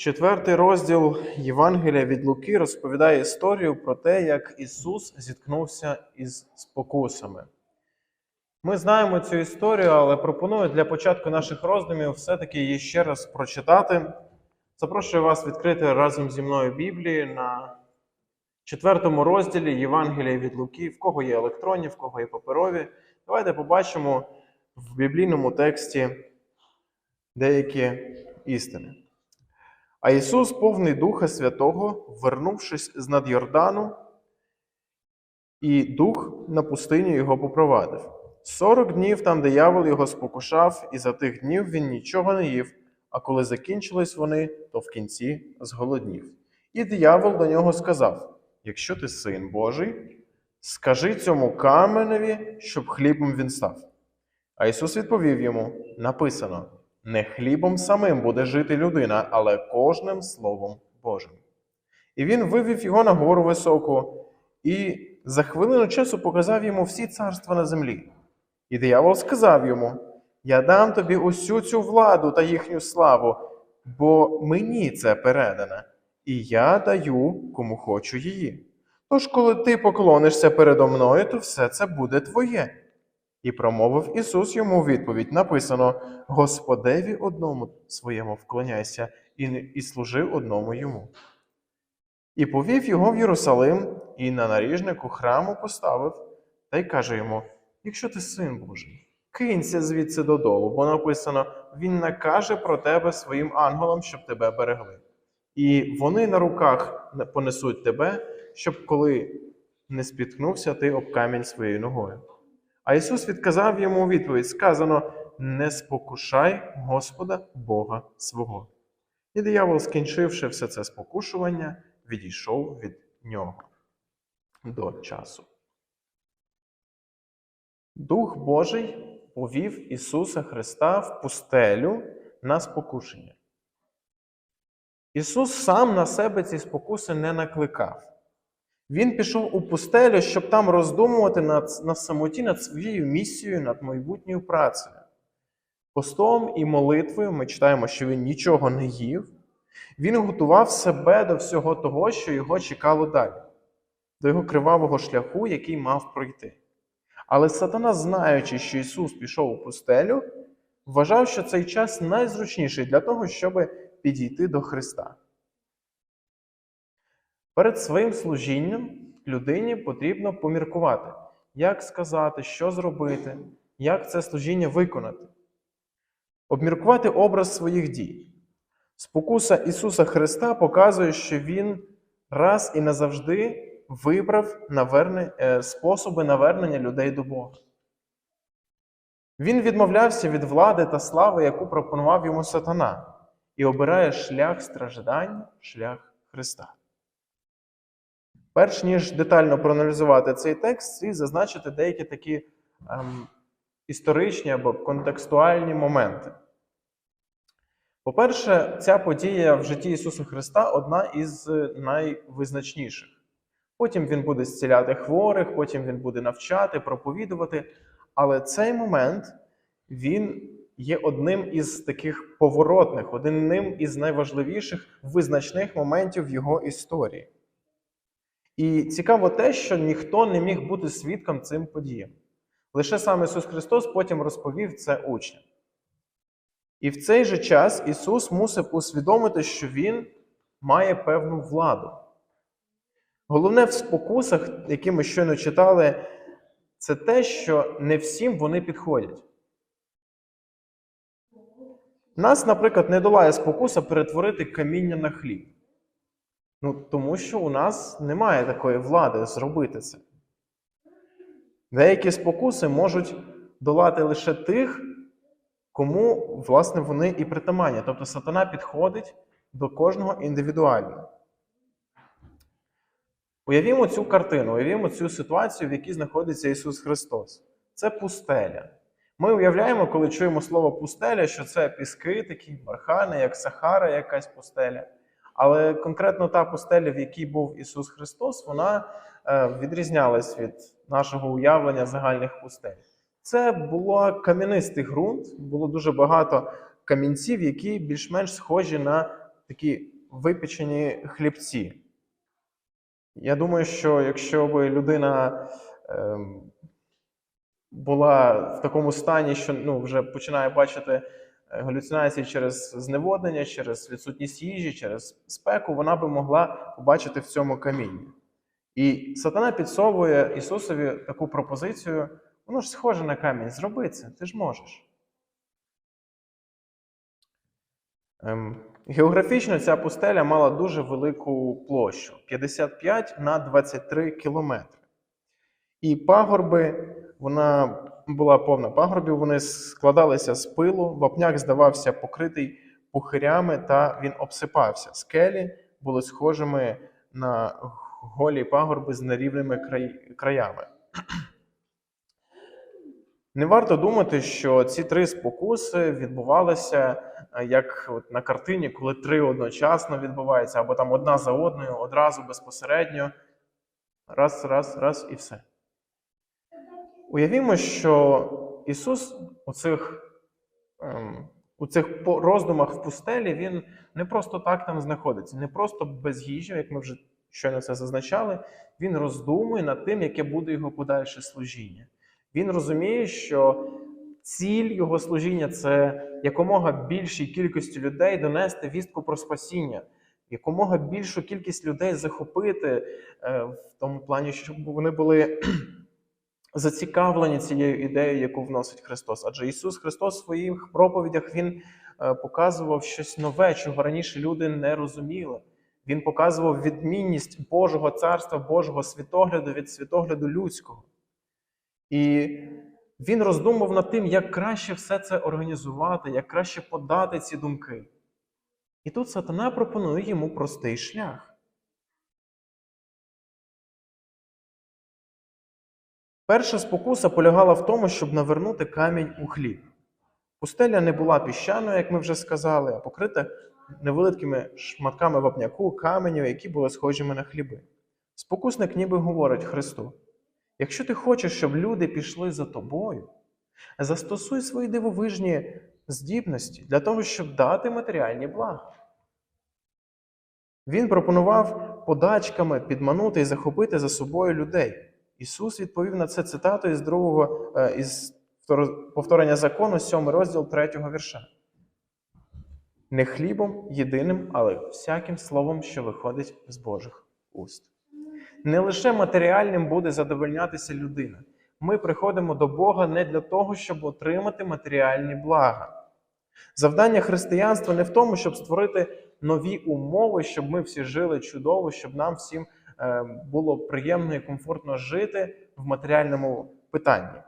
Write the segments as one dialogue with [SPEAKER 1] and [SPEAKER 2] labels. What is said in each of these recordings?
[SPEAKER 1] Четвертий розділ Євангелія від Луки розповідає історію про те, як Ісус зіткнувся із спокусами. Ми знаємо цю історію, але пропоную для початку наших роздумів все-таки її ще раз прочитати. Запрошую вас відкрити разом зі мною Біблії на четвертому розділі Євангелія від Луки, в кого є електронні, в кого є паперові. Давайте побачимо в біблійному тексті деякі істини. А Ісус, повний Духа Святого, вернувшись з над Йордану, і Дух на пустиню його попровадив. Сорок днів там диявол його спокушав, і за тих днів він нічого не їв, а коли закінчились вони, то в кінці зголоднів. І диявол до нього сказав: Якщо ти син Божий, скажи цьому каменеві, щоб хлібом він став. А Ісус відповів йому: написано: не хлібом самим буде жити людина, але кожним Словом Божим. І він вивів його на гору високу і за хвилину часу показав йому всі царства на землі. І диявол сказав йому: Я дам тобі усю цю владу та їхню славу, бо мені це передано, і я даю кому хочу її. Тож, коли ти поклонишся передо мною, то все це буде твоє. І промовив Ісус йому у відповідь: написано: Господеві одному своєму вклоняйся, і, і служи одному йому. І повів його в Єрусалим, і на наріжнику храму поставив, та й каже йому: Якщо ти син Божий, кинься звідси додолу, бо написано: Він накаже про тебе своїм ангелам, щоб тебе берегли. І вони на руках понесуть тебе, щоб коли не спіткнувся ти об камінь своєю ногою. А Ісус відказав йому відповідь: сказано: Не спокушай Господа Бога свого. І диявол, скінчивши все це спокушування, відійшов від нього до часу. Дух Божий повів Ісуса Христа в пустелю на спокушення. Ісус сам на себе ці спокуси не накликав. Він пішов у пустелю, щоб там роздумувати над, на самоті над своєю місією, над майбутньою працею. Постом і молитвою ми читаємо, що він нічого не їв. Він готував себе до всього того, що його чекало далі, до його кривавого шляху, який мав пройти. Але сатана, знаючи, що Ісус пішов у пустелю, вважав, що цей час найзручніший для того, щоб підійти до Христа. Перед своїм служінням людині потрібно поміркувати, як сказати, що зробити, як це служіння виконати, обміркувати образ своїх дій. Спокуса Ісуса Христа показує, що Він раз і назавжди вибрав наверне, е, способи навернення людей до Бога. Він відмовлявся від влади та слави, яку пропонував йому сатана, і обирає шлях страждань, шлях Христа. Перш ніж детально проаналізувати цей текст, слід зазначити деякі такі ем, історичні або контекстуальні моменти. По-перше, ця подія в житті Ісуса Христа одна із найвизначніших. Потім Він буде зціляти хворих, потім Він буде навчати, проповідувати. Але цей момент він є одним із таких поворотних, одним із найважливіших визначних моментів в його історії. І цікаво те, що ніхто не міг бути свідком цим подіям. Лише сам Ісус Христос потім розповів це учням. І в цей же час Ісус мусив усвідомити, що Він має певну владу. Головне в спокусах, які ми щойно читали, це те, що не всім вони підходять. Нас, наприклад, не долає спокуса перетворити каміння на хліб. Ну, тому що у нас немає такої влади зробити це. Деякі спокуси можуть долати лише тих, кому, власне, вони і притаманні. Тобто сатана підходить до кожного індивідуально. Уявімо цю картину, уявімо цю ситуацію, в якій знаходиться Ісус Христос. Це пустеля. Ми уявляємо, коли чуємо слово пустеля, що це піски, такі бархани, як Сахара, якась пустеля. Але конкретно та пустеля, в якій був Ісус Христос, вона е, відрізнялась від нашого уявлення загальних пустель. Це було кам'янистий ґрунт, було дуже багато камінців, які більш-менш схожі на такі випічені хлібці. Я думаю, що якщо б людина ем, була в такому стані, що ну, вже починає бачити галюцинації через зневоднення, через відсутність їжі, через спеку, вона би могла побачити в цьому камінні. І сатана підсовує Ісусові таку пропозицію: воно ж схоже на камінь, зроби це, ти ж можеш. Ем, Географічно ця пустеля мала дуже велику площу 55 на 23 кілометри. І пагорби, вона була повна пагорбів, вони складалися з пилу, вапняк здавався покритий пухирями, та він обсипався. Скелі були схожими на голі пагорби з нерівними край- краями. Не варто думати, що ці три спокуси відбувалися е, як от на картині, коли три одночасно відбуваються, або там одна за одною, одразу безпосередньо. Раз, раз, раз і все. Уявімо, що Ісус у цих, ем, у цих роздумах в пустелі Він не просто так там знаходиться, не просто без їжі, як ми вже щойно це зазначали, Він роздумує над тим, яке буде його подальше служіння. Він розуміє, що ціль його служіння це якомога більшій кількості людей донести вістку про спасіння, якомога більшу кількість людей захопити е, в тому плані, щоб вони були зацікавлені цією ідеєю, яку вносить Христос. Адже Ісус Христос в своїх проповідях Він е, показував щось нове, чого раніше люди не розуміли. Він показував відмінність Божого царства, Божого світогляду від світогляду людського. І він роздумав над тим, як краще все це організувати, як краще подати ці думки. І тут сатана пропонує йому простий шлях. Перша спокуса полягала в тому, щоб навернути камінь у хліб. Пустеля не була піщаною, як ми вже сказали, а покрита невеликими шматками вапняку, каменю, які були схожими на хліби. Спокусник ніби говорить Христу: якщо ти хочеш, щоб люди пішли за тобою, застосуй свої дивовижні здібності для того, щоб дати матеріальні блага. Він пропонував подачками підманути і захопити за собою людей. Ісус відповів на це цитатою із другого е, із повторення закону, 7 розділ 3 вірша. Не хлібом єдиним, але всяким словом, що виходить з Божих уст. Не лише матеріальним буде задовольнятися людина. Ми приходимо до Бога не для того, щоб отримати матеріальні блага. Завдання християнства не в тому, щоб створити нові умови, щоб ми всі жили чудово, щоб нам всім е, було приємно і комфортно жити в матеріальному питанні.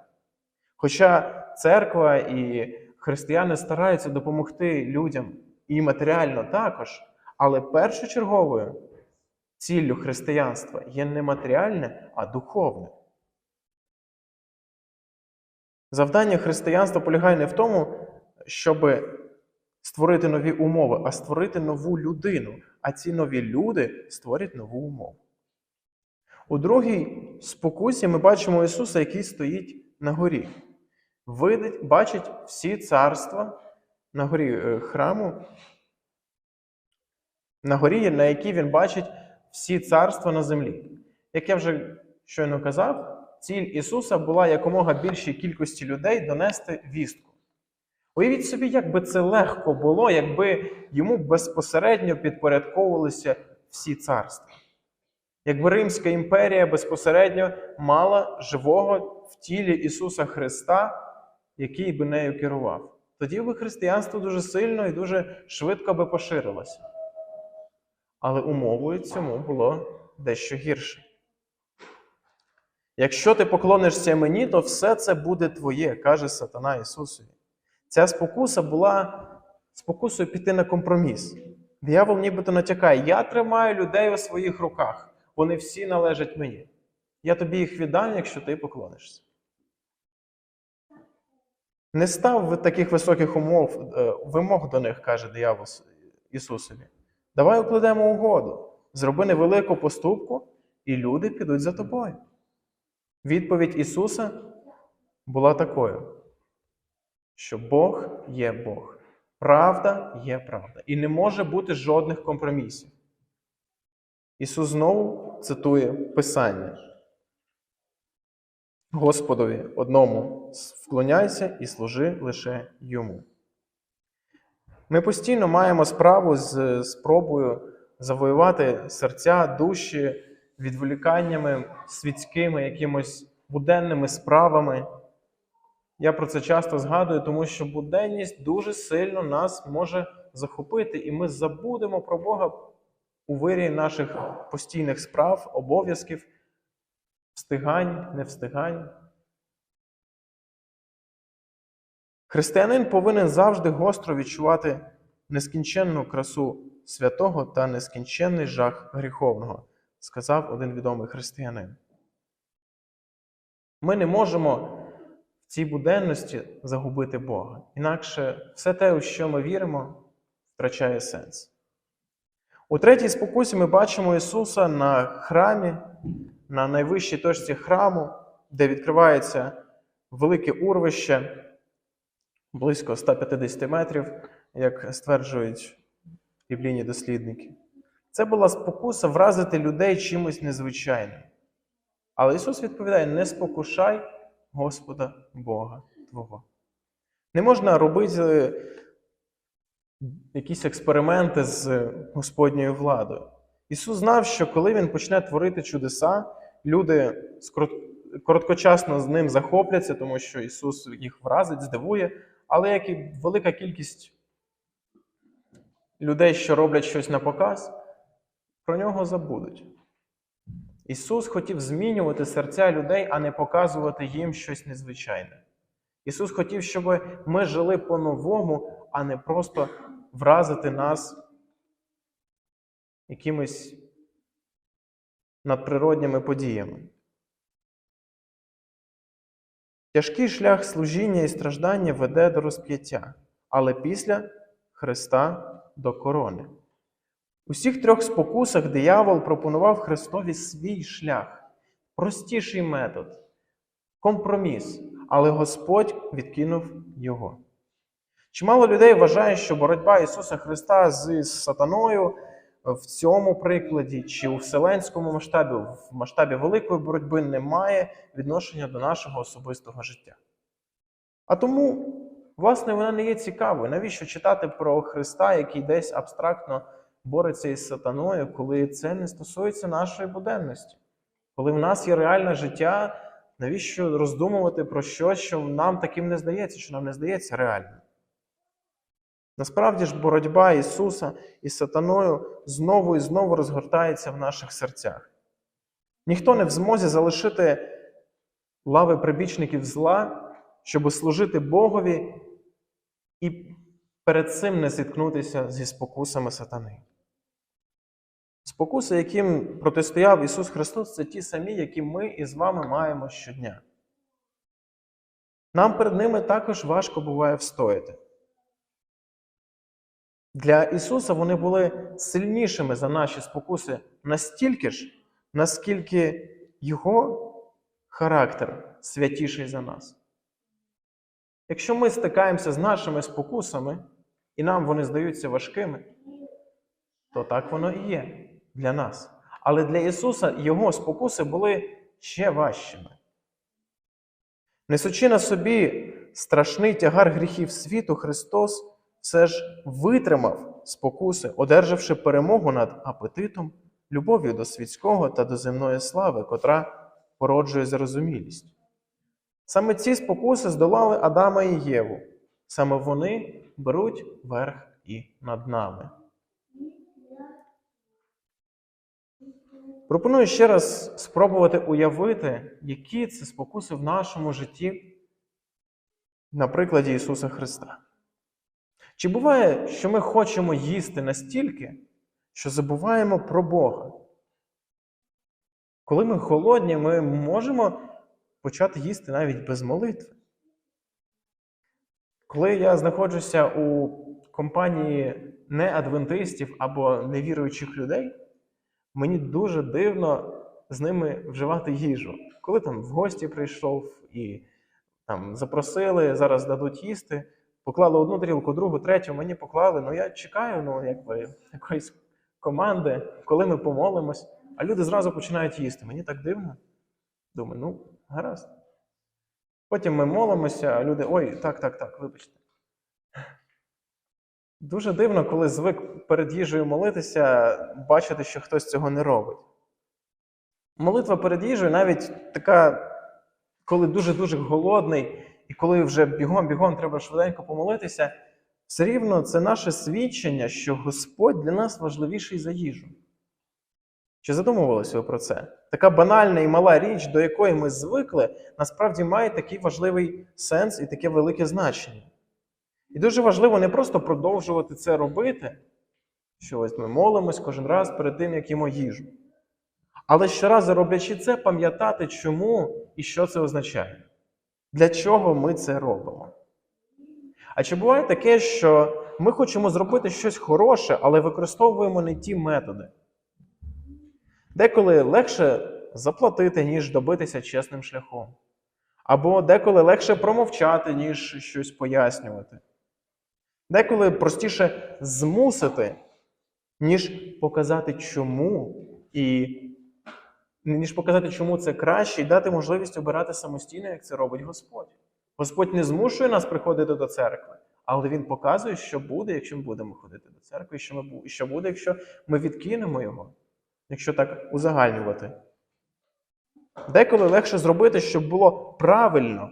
[SPEAKER 1] Хоча церква і християни стараються допомогти людям і матеріально також, але першочерговою ціллю християнства є не матеріальне, а духовне. Завдання християнства полягає не в тому, щоб створити нові умови, а створити нову людину. А ці нові люди створять нову умову. У другій спокусі ми бачимо Ісуса, який стоїть на горі. Видить, бачить всі царства на горі е, храму, на горі, на якій він бачить всі царства на землі. Як я вже щойно казав, ціль Ісуса була якомога більшій кількості людей донести вістку. Уявіть собі, як би це легко було, якби йому безпосередньо підпорядковувалися всі царства. Якби Римська імперія безпосередньо мала живого в тілі Ісуса Христа, який би нею керував. Тоді би християнство дуже сильно і дуже швидко би поширилося. Але умовою цьому було дещо гірше. Якщо ти поклонишся мені, то все це буде твоє, каже Сатана Ісусові. Ця спокуса була спокусою піти на компроміс. Диявол нібито натякає: я тримаю людей у своїх руках, вони всі належать мені. Я тобі їх віддам, якщо ти поклонишся. Не став таких високих умов, е, вимог до них, каже диявол Ісусові. Давай укладемо угоду. Зроби невелику поступку, і люди підуть за тобою. Відповідь Ісуса була такою, що Бог є Бог. Правда є правда. І не може бути жодних компромісів. Ісус знову цитує Писання. Господові одному вклоняйся і служи лише йому. Ми постійно маємо справу з спробою завоювати серця, душі, відволіканнями світськими, якимось буденними справами. Я про це часто згадую, тому що буденність дуже сильно нас може захопити, і ми забудемо про Бога у вирі наших постійних справ, обов'язків, встигань, невстигань. Християнин повинен завжди гостро відчувати нескінченну красу святого та нескінченний жах гріховного, сказав один відомий християнин. Ми не можемо в цій буденності загубити Бога. Інакше все те, у що ми віримо, втрачає сенс. У третій спокусі ми бачимо Ісуса на храмі, на найвищій точці храму, де відкривається велике урвище близько 150 метрів, як стверджують біблійні дослідники. Це була спокуса вразити людей чимось незвичайним. Але Ісус відповідає: не спокушай Господа Бога Твого. Не можна робити якісь експерименти з Господньою владою. Ісус знав, що коли Він почне творити чудеса, люди короткочасно з ним захопляться, тому що Ісус їх вразить, здивує, але як і велика кількість людей, що роблять щось на показ, про нього забудуть. Ісус хотів змінювати серця людей, а не показувати їм щось незвичайне. Ісус хотів, щоб ми жили по-новому, а не просто вразити нас якимись надприродніми подіями. Тяжкий шлях служіння і страждання веде до розп'яття, але після Христа до корони. У всіх трьох спокусах диявол пропонував Христові свій шлях, простіший метод, компроміс, але Господь відкинув його. Чимало людей вважає, що боротьба Ісуса Христа з сатаною в цьому прикладі чи у вселенському масштабі, в масштабі великої боротьби не має відношення до нашого особистого життя. А тому, власне, вона не є цікавою. Навіщо читати про Христа, який десь абстрактно бореться із сатаною, коли це не стосується нашої буденності? Коли в нас є реальне життя, навіщо роздумувати про щось, що нам таким не здається, що нам не здається реальним? Насправді ж, боротьба Ісуса із сатаною знову і знову розгортається в наших серцях. Ніхто не в змозі залишити лави прибічників зла, щоб служити Богові і перед цим не зіткнутися зі спокусами сатани. Спокуси, яким протистояв Ісус Христос, це ті самі, які ми із вами маємо щодня. Нам перед ними також важко буває встояти. Для Ісуса вони були сильнішими за наші спокуси настільки ж, наскільки Його характер святіший за нас. Якщо ми стикаємося з нашими спокусами, і нам вони здаються важкими, то так воно і є для нас. Але для Ісуса Його спокуси були ще важчими. Несучи на собі страшний тягар гріхів світу, Христос все ж витримав спокуси, одержавши перемогу над апетитом, любов'ю до світського та до земної слави, котра породжує зарозумілість. Саме ці спокуси здолали Адама і Єву. Саме вони беруть верх і над нами. Пропоную ще раз спробувати уявити, які це спокуси в нашому житті на прикладі Ісуса Христа. Чи буває, що ми хочемо їсти настільки, що забуваємо про Бога? Коли ми холодні, ми можемо почати їсти навіть без молитви. Коли я знаходжуся у компанії неадвентистів або невіруючих людей, мені дуже дивно з ними вживати їжу. Коли там в гості прийшов і там запросили, зараз дадуть їсти, Поклали одну тарілку, другу, третю, мені поклали. Ну я чекаю, ну якби якоїсь команди, коли ми помолимось, а люди зразу починають їсти. Мені так дивно. Думаю, ну, гаразд. Потім ми молимося, а люди, ой, так, так, так, вибачте. Дуже дивно, коли звик перед їжею молитися, бачити, що хтось цього не робить. Молитва перед їжею навіть така, коли дуже-дуже голодний, і коли вже бігом-бігом треба швиденько помолитися, все рівно це наше свідчення, що Господь для нас важливіший за їжу. Чи задумувалися ви про це? Така банальна і мала річ, до якої ми звикли, насправді має такий важливий сенс і таке велике значення. І дуже важливо не просто продовжувати це робити, що ось ми молимось кожен раз перед тим, як їмо їжу. Але щоразу роблячи це, пам'ятати, чому і що це означає. Для чого ми це робимо? А чи буває таке, що ми хочемо зробити щось хороше, але використовуємо не ті методи? Деколи легше заплатити, ніж добитися чесним шляхом. Або деколи легше промовчати, ніж щось пояснювати. Деколи простіше змусити, ніж показати чому, і ніж показати, чому це краще, і дати можливість обирати самостійно, як це робить Господь. Господь не змушує нас приходити до церкви, але Він показує, що буде, якщо ми будемо ходити до церкви, і що, ми, і що буде, якщо ми відкинемо його, якщо так узагальнювати. Деколи легше зробити, щоб було правильно,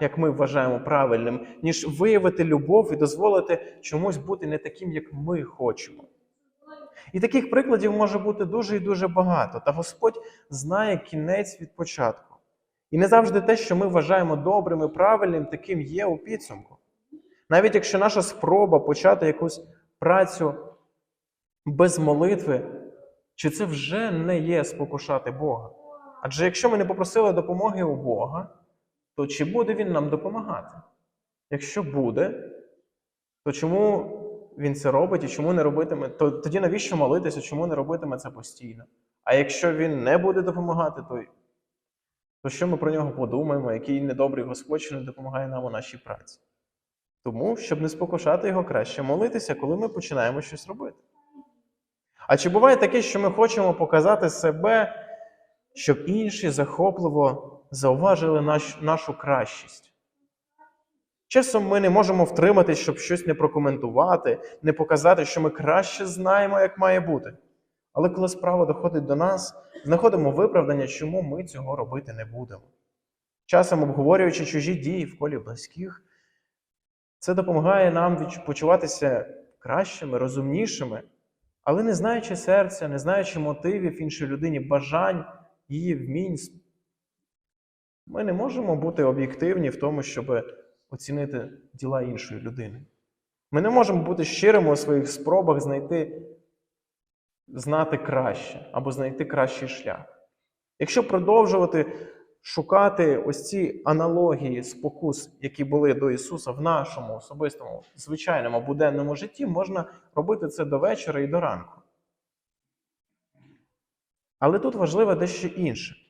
[SPEAKER 1] як ми вважаємо правильним, ніж виявити любов і дозволити чомусь бути не таким, як ми хочемо. І таких прикладів може бути дуже і дуже багато. Та Господь знає кінець від початку. І не завжди те, що ми вважаємо добрим і правильним, таким є у підсумку. Навіть якщо наша спроба почати якусь працю без молитви, чи це вже не є спокушати Бога? Адже якщо ми не попросили допомоги у Бога, то чи буде Він нам допомагати? Якщо буде, то чому він це робить і чому не робитиме? То тоді навіщо молитися, чому не робитиме це постійно? А якщо він не буде допомагати, то, то що ми про нього подумаємо, який недобрий Господь, що не допомагає нам у нашій праці? Тому, щоб не спокушати його, краще молитися, коли ми починаємо щось робити. А чи буває таке, що ми хочемо показати себе, щоб інші захопливо зауважили наш, нашу кращість? Часом ми не можемо втриматись, щоб щось не прокоментувати, не показати, що ми краще знаємо, як має бути. Але коли справа доходить до нас, знаходимо виправдання, чому ми цього робити не будемо. Часом обговорюючи чужі дії в колі близьких, це допомагає нам почуватися кращими, розумнішими, але не знаючи серця, не знаючи мотивів іншої людині, бажань, її вмінь, ми не можемо бути об'єктивні в тому, щоб оцінити діла іншої людини. Ми не можемо бути щирими у своїх спробах знайти, знати краще або знайти кращий шлях. Якщо продовжувати шукати ось ці аналогії спокус, які були до Ісуса в нашому особистому, звичайному буденному житті, можна робити це до вечора і до ранку. Але тут важливо дещо інше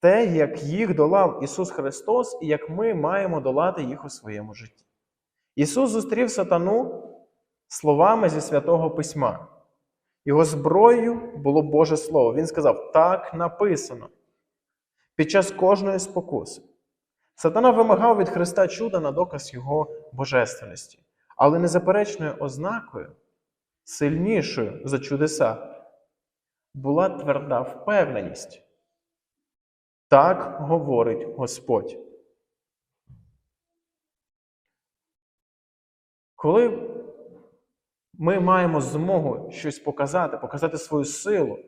[SPEAKER 1] те, як їх долав Ісус Христос, і як ми маємо долати їх у своєму житті. Ісус зустрів сатану словами зі святого Письма. Його зброєю було Боже Слово. Він сказав: так написано. Під час кожної спокуси. Сатана вимагав від Христа чуда на доказ Його божественності, але незаперечною ознакою, сильнішою за чудеса, була тверда впевненість. Так говорить Господь. Коли ми маємо змогу щось показати, показати свою силу,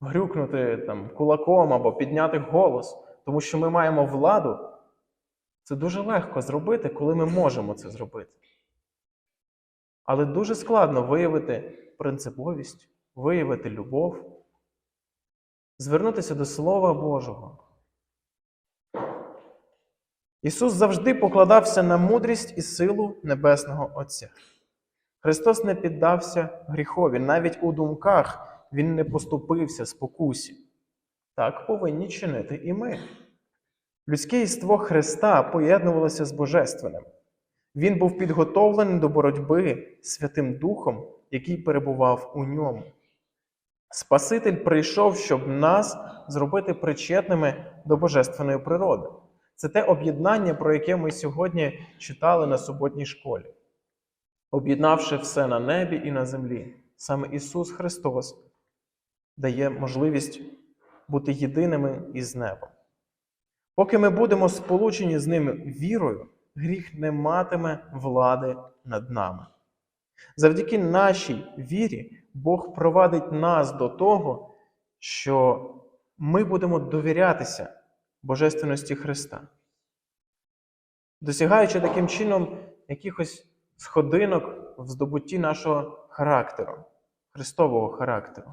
[SPEAKER 1] грюкнути там, кулаком або підняти голос, тому що ми маємо владу, це дуже легко зробити, коли ми можемо це зробити. Але дуже складно виявити принциповість, виявити любов звернутися до Слова Божого. Ісус завжди покладався на мудрість і силу Небесного Отця. Христос не піддався гріхові, навіть у думках Він не поступився спокусі. Так повинні чинити і ми. Людське єство Христа поєднувалося з Божественним. Він був підготовлений до боротьби Святим Духом, який перебував у ньому. Спаситель прийшов, щоб нас зробити причетними до божественної природи. Це те об'єднання, про яке ми сьогодні читали на суботній школі. Об'єднавши все на небі і на землі, саме Ісус Христос дає можливість бути єдиними із небом. Поки ми будемо сполучені з ними вірою, гріх не матиме влади над нами. Завдяки нашій вірі Бог провадить нас до того, що ми будемо довірятися Божественності Христа, досягаючи таким чином якихось сходинок в здобутті нашого характеру, Христового характеру.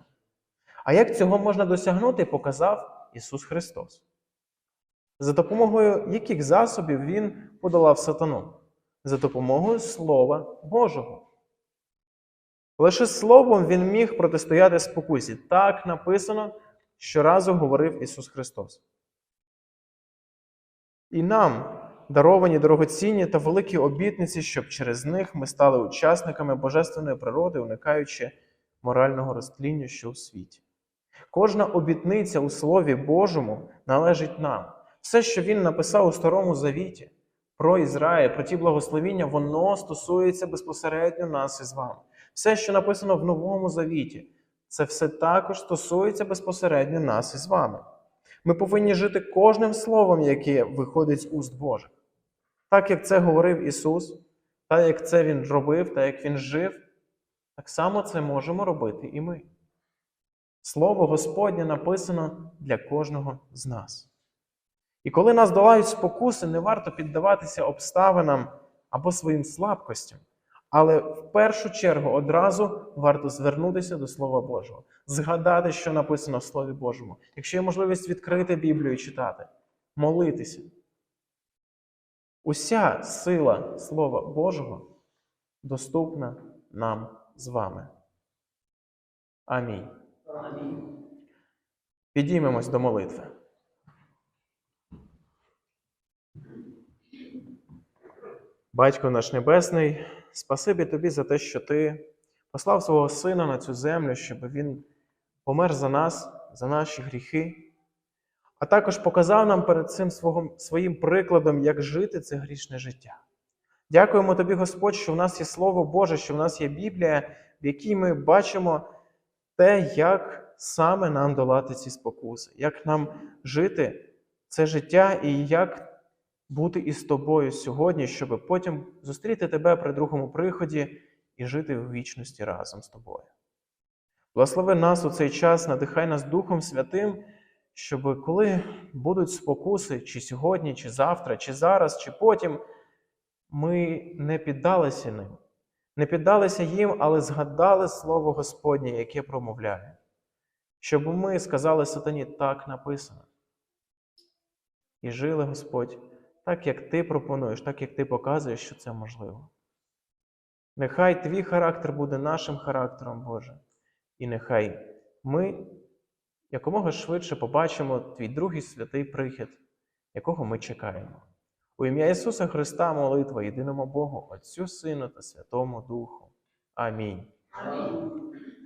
[SPEAKER 1] А як цього можна досягнути, показав Ісус Христос. За допомогою яких засобів Він подолав сатану? За допомогою Слова Божого. Лише словом він міг протистояти спокусі. Так написано, щоразу говорив Ісус Христос. І нам даровані дорогоцінні та великі обітниці, щоб через них ми стали учасниками божественної природи, уникаючи морального розтління, що у світі. Кожна обітниця у Слові Божому належить нам. Все, що він написав у Старому Завіті про Ізраїль, про ті благословіння, воно стосується безпосередньо нас із вами. Все, що написано в Новому Завіті, це все також стосується безпосередньо нас із вами. Ми повинні жити кожним словом, яке виходить з уст Божих. Так як це говорив Ісус, так як це Він робив, так як Він жив, так само це можемо робити і ми. Слово Господнє написано для кожного з нас. І коли нас долають спокуси, не варто піддаватися обставинам або своїм слабкостям. Але в першу чергу одразу варто звернутися до Слова Божого, згадати, що написано в Слові Божому. Якщо є можливість відкрити Біблію і читати, молитися. Уся сила Слова Божого доступна нам з вами. Амінь. Підіймемось до молитви. Батько наш Небесний, спасибі Тобі за те, що Ти послав свого Сина на цю землю, щоб Він помер за нас, за наші гріхи, а також показав нам перед цим своїм прикладом, як жити це грішне життя. Дякуємо Тобі, Господь, що в нас є Слово Боже, що в нас є Біблія, в якій ми бачимо те, як саме нам долати ці спокуси, як нам жити це життя і як бути із тобою сьогодні, щоб потім зустріти тебе при другому приході і жити в вічності разом з тобою. Благослови нас у цей час, надихай нас Духом Святим, щоб коли будуть спокуси, чи сьогодні, чи завтра, чи зараз, чи потім, ми не піддалися ним, не піддалися їм, але згадали Слово Господнє, яке промовляє, щоб ми сказали сатані, так написано. І жили, Господь, так, як ти пропонуєш, так, як ти показуєш, що це можливо. Нехай твій характер буде нашим характером, Боже, і нехай ми якомога швидше побачимо твій другий святий прихід, якого ми чекаємо. У ім'я Ісуса Христа молитва єдиному Богу, Отцю Сину та Святому Духу. Амінь.
[SPEAKER 2] Амінь.